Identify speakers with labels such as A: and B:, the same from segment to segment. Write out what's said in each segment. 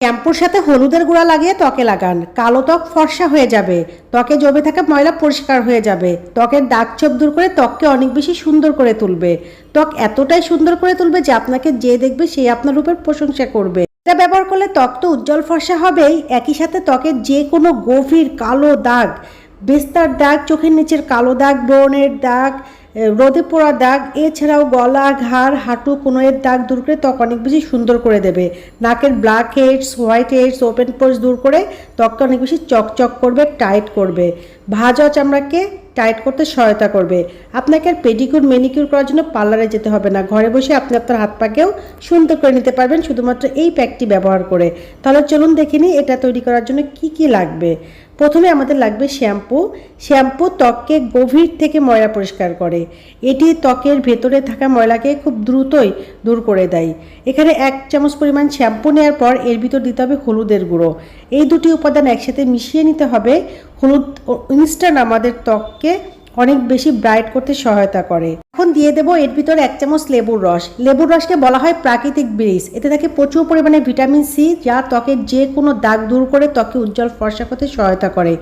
A: শ্যাম্পুর সাথে হলুদের গুঁড়া লাগিয়ে ত্বকে লাগান। কালো ত্বক ফর্সা হয়ে যাবে। ত্বকে জমে থাকা ময়লা পরিষ্কার হয়ে যাবে। ত্বকের দাগ ছোপ দূর করে ত্বককে অনেক বেশি সুন্দর করে তুলবে। ত্বক এতটাই সুন্দর করে তুলবে যে আপনাকে যে দেখবে সেই আপনার রূপের প্রশংসা করবে। এটা ব্যবহার করলে ত্বক তো উজ্জ্বল ফর্সা হবেই। একই সাথে ত্বকের যে কোনো গভীর কালো দাগ বিস্তার দাগ, চোখের নিচের কালো দাগ, ব্রণের দাগ রোদে পোড়া দাগ, এছাড়াও গলা, ঘাড়, হাঁটু, কোনোয়ের দাগ দূর করে ত্বক অনেক বেশি সুন্দর করে দেবে। নাকের black heads white heads open pores দূর করে ত্বককে অনেক বেশি চকচক করবে টাইট করবে। ভাজা চামড়াকে টাইট করতে সহায়তা করবে। আপনাকে আর পেডিকিউর মেনিকিউর করার জন্য পার্লারে যেতে হবে না। ঘরে বসে আপনি আপনার হাত পাকেও সুন্দর করে নিতে পারবেন, শুধুমাত্র এই প্যাকটি ব্যবহার করে। তাহলে চলুন দেখে নিই, এটা তৈরি করার জন্য কি কি লাগবে। প্রথমে আমাদের লাগবে শ্যাম্পু। শ্যাম্পু ত্বককে গভীর থেকে ময়লা পরিষ্কার করে। এটি ত্বকের ভেতরে থাকা ময়লাকে খুব দ্রুতই দূর করে দেয়। এখানে এক চামচ পরিমাণ শ্যাম্পু নেওয়ার পর এর ভিতর দিতে হবে হলুদের গুঁড়ো। এই দুটি উপাদান একসাথে মিশিয়ে নিতে হবে। হলুদ ইনস্ট্যান্ট আমাদের ত্বককে অনেক বেশি ব্রাইট করতে সহায়তা করে। এখন দিয়ে দেবো এর ভিতরে এক চামচ লেবুর রস। লেবুর রসকে বলা হয় প্রাকৃতিক ব্রিজ। এতে থাকে প্রচুর পরিমাণে ভিটামিন সি, যা ত্বকের যে কোনো দাগ দূর করে ত্বকে উজ্জ্বল ফর্সা করতে সহায়তা করে।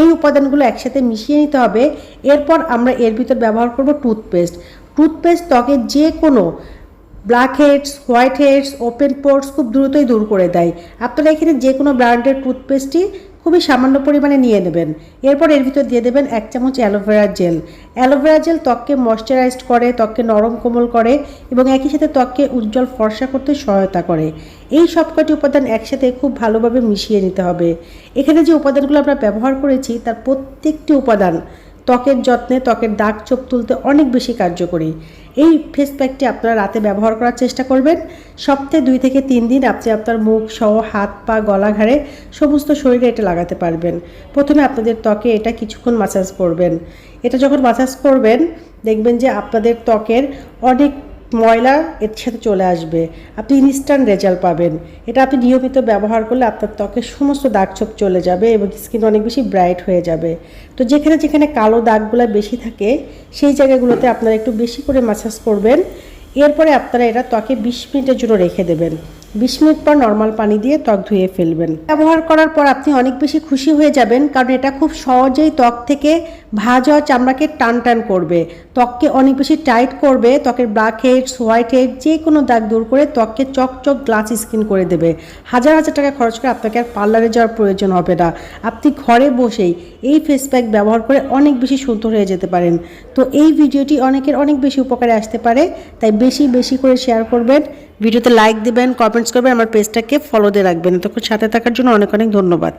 A: এই উপাদানগুলো একসাথে মিশিয়ে নিতে হবে। এরপর আমরা এর ভিতর ব্যবহার করব টুথপেস্ট। টুথপেস্ট ত্বকের যে কোনো black heads, white heads, open pores খুব দ্রুতই দূর করে দেয়। আপনারা এখানে যে কোনো ব্র্যান্ডের টুথপেস্টই খুবই সামান্য পরিমাণে নিয়ে নেবেন। এরপর এর ভিতর দিয়ে দেবেন এক চামচ aloe vera gel. Aloe vera gel ত্বককে ময়শ্চারাইজড করে, ত্বককে নরম কোমল করে এবং একই সাথে ত্বককে উজ্জ্বল ফর্সা করতে সহায়তা করে। এই সবকটি উপাদান একসাথে খুব ভালোভাবে মিশিয়ে নিতে হবে। এখানে যে উপাদানগুলো আমরা ব্যবহার করেছি, তার প্রত্যেকটি উপাদান ত্বকের যত্নে ত্বকের দাগ চোখ তুলতে অনেক বেশি কার্যকরী। এই ফেস প্যাকটি আপনারা রাতে ব্যবহার করার চেষ্টা করবেন। সপ্তাহে দুই থেকে তিন দিন আপনি আপনার মুখ, সহ হাত, পা, গলা ঘাড়ে সমস্ত শরীরে এটা লাগাতে পারবেন। প্রথমে আপনাদের ত্বকে এটা কিছুক্ষণ মাসাজ করবেন। এটা যখন মাসাজ করবেন, দেখবেন যে আপনাদের ত্বকের অনেক ময়লা এর সাথে চলে আসবে। আপনি ইনস্ট্যান্ট রেজাল্ট পাবেন। এটা আপনি নিয়মিত ব্যবহার করলে আপনার ত্বকের সমস্ত দাগ ছোপ চলে যাবে এবং স্কিন অনেক বেশি ব্রাইট হয়ে যাবে। তো যেখানে যেখানে কালো দাগগুলো বেশি থাকে, সেই জায়গাগুলোতে আপনারা একটু বেশি করে মাসাজ করবেন। এরপরে আপনারা এটা ত্বকে বিশ মিনিটের জন্য রেখে দেবেন। বিশ মিনিট পর নর্মাল পানি দিয়ে ত্বক ধুয়ে ফেলবেন। ব্যবহার করার পর আপনি অনেক বেশি খুশি হয়ে যাবেন, কারণ এটা খুব সহজেই ত্বক থেকে ভাজ হওয়া চামড়াকে টান টান করবে। ত্বককে অনেক বেশি টাইট করবে, ত্বকের ব্ল্যাক হেডস, হোয়াইট হেড যে কোনো দাগ দূর করে ত্বককে চকচক গ্লাস স্কিন করে দেবে। হাজার হাজার টাকা খরচ করে আপনাকে আর পার্লারে যাওয়ার প্রয়োজন হবে না। আপনি ঘরে বসেই এই ফেস প্যাক ব্যবহার করে অনেক বেশি সুন্দর হয়ে যেতে পারেন। তো এই ভিডিওটি অনেকের অনেক বেশি উপকারে আসতে পারে, তাই বেশি বেশি করে শেয়ার করবেন। ভিডিওতে লাইক দেবেন কমেন্টস করবেন, আমার পেজটাকে ফলো দিয়ে রাখবেন। এতক্ষণ সাথে থাকার জন্য অনেক অনেক ধন্যবাদ।